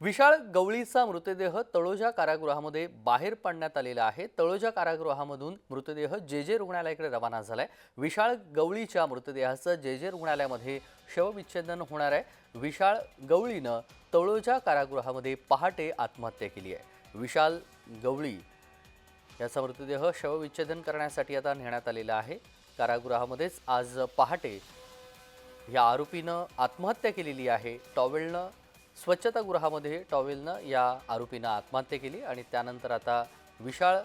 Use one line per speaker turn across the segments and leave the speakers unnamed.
विशाळ गवळीचा मृतदेह तळोजा कारागृहामध्ये बाहेर पाडण्यात आलेला आहे. तळोजा कारागृहामधून मृतदेह जे जे रुग्णालयाकडे रवाना झालाय. विशाळ गवळीच्या मृतदेहाचं जे जे रुग्णालयामध्ये शवविच्छेदन होणार आहे. विशाळ गवळीनं तळोजा कारागृहामध्ये पहाटे आत्महत्या केली आहे. विशाल गवळी याचा मृतदेह शवविच्छेदन करण्यासाठी आता नेण्यात आलेला आहे. कारागृहामध्येच आज पहाटे या आरोपीनं आत्महत्या केलेली आहे. टॉवेलनं स्वच्छतागृहामध्ये टॉवेलनं या आरोपीनं आत्महत्या केली आणि त्यानंतर आता विशाळ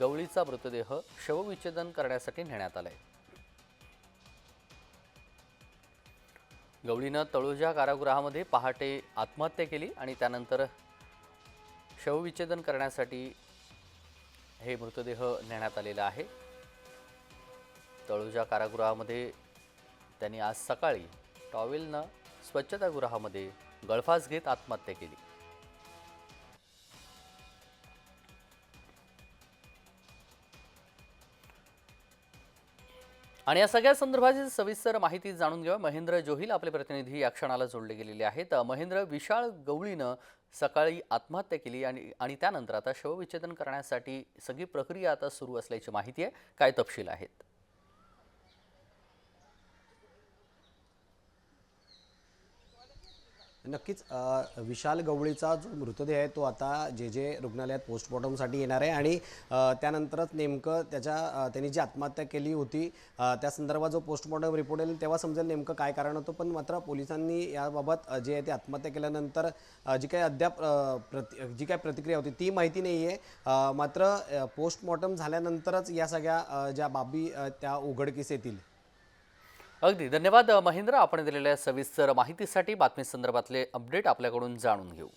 गवळीचा मृतदेह शवविच्छेदन करण्यासाठी नेण्यात आलाय. गवळीनं तळोजा कारागृहामध्ये पहाटे आत्महत्या केली आणि त्यानंतर शवविच्छेदन करण्यासाठी हे मृतदेह नेण्यात आलेला आहे. तळोजा कारागृहामध्ये त्यांनी आज सकाळी टॉवेलनं स्वच्छतागृहामध्ये गळफास घेत आत्महत्या केली. आणि या सगळ्या संदर्भाची सविस्तर माहिती जाणून घेऊया महेंद्र जोहिल आपले प्रतिनिधी या क्षणाला जोडले गेलेले आहेत. महेंद्र विशाळ गवळीनं सकाळी आत्महत्या केली आणि आणि त्यानंतर आता शवविच्छेदन करण्यासाठी सगळी प्रक्रिया आता सुरू असल्याची माहिती आहे. काय तपशील आहेत?
नक्कीच विशाल गवळीचा जो मृतदेह आहे तो आता जे जे रुग्णालयात पोस्टमॉर्टमसाठी येणार आहे आणि त्यानंतरच नेमकं त्याच्या त्यांनी जी आत्महत्या केली होती त्या संदर्भात जो पोस्टमॉर्टम रिपोर्ट येईल तेव्हा समजेल नेमकं काय कारण होतं. पण मात्र पोलिसांनी याबाबत जे आहे ते आत्महत्या केल्यानंतर जी काही अद्याप प्रति जी काय प्रतिक्रिया होती ती माहिती नाही आहे मात्र पोस्टमॉर्टम झाल्यानंतरच या सगळ्या ज्या बाबी त्या उघडकीस येतील.
अगदी. धन्यवाद महेंद्र. आपण दिलेल्या सविस्तर माहितीसाठी बातमी संदर्भातले अपडेट आपल्याकडून जाणून घेऊ.